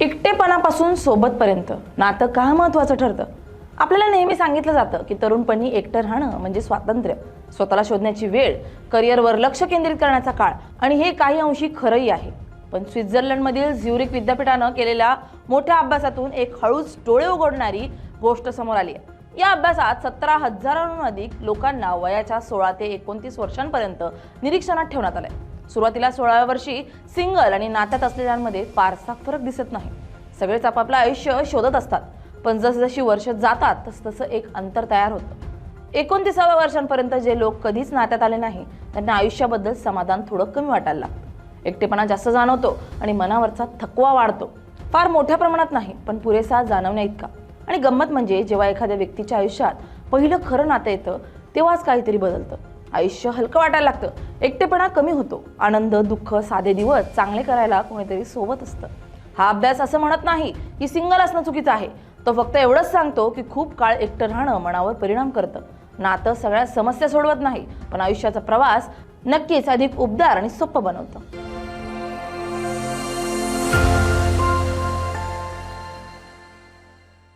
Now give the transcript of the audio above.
एकटेपणापासून सोबतपर्यंत. नातं का महत्त्वाचं ठरतं? आपल्याला नेहमी सांगितलं जातं की तरुणपणी एकटं राहणं म्हणजे स्वातंत्र्य. स्वतःला शोधण्याची वेळ करिअरवर लक्ष केंद्रित करण्याचा काळ आणि हे काही अंशी खरंही आहे. पण स्वित्झर्लंडमधील झ्युरिक विद्यापीठानं केलेल्या मोठ्या अभ्यासातून एक हळूच डोळे उघडणारी गोष्ट समोर आली आहे. या अभ्यासात सतरा हजारांहून अधिक लोकांना वयाच्या सोळा ते एकोणतीस वर्षांपर्यंत निरीक्षणात ठेवण्यात आलं आहे सुरुवातीला सोळाव्या वर्षी सिंगल आणि नात्यात असलेल्यांमध्ये फारसा फरक दिसत नाही. सगळेच आपापलं आयुष्य शोधत असतात. पण जसजशी वर्ष जातात तसतसं एक अंतर तयार होतं. एकोणतीसाव्या वर्षांपर्यंत जे लोक कधीच नात्यात आले नाही त्यांना आयुष्याबद्दल समाधान थोडं कमी वाटायला लागतं. एकटेपणा जास्त जाणवतो आणि मनावरचा थकवा वाढतो. फार मोठ्या प्रमाणात नाही पण पुरेसा जाणवण्या इतका. आणि गंमत म्हणजे जेव्हा एखाद्या व्यक्तीच्या आयुष्यात पहिलं खरं नातं येतं तेव्हाच काहीतरी बदलतं. आयुष्य हलकं वाटायला लागतं. एकटेपणा कमी होतो. आनंद दुःख साधे दिवस चांगले करायला कोणीतरी सोबत असतं. हा अभ्यास असं म्हणत नाही की सिंगल असणं चुकीचं आहे. तो फक्त एवढंच सांगतो की खूप काळ एकटं राहणं मनावर परिणाम करतं. नातं सगळ्या समस्या सोडवत नाही पण आयुष्याचा प्रवास नक्कीच अधिक उबदार आणि सोपं बनवतं.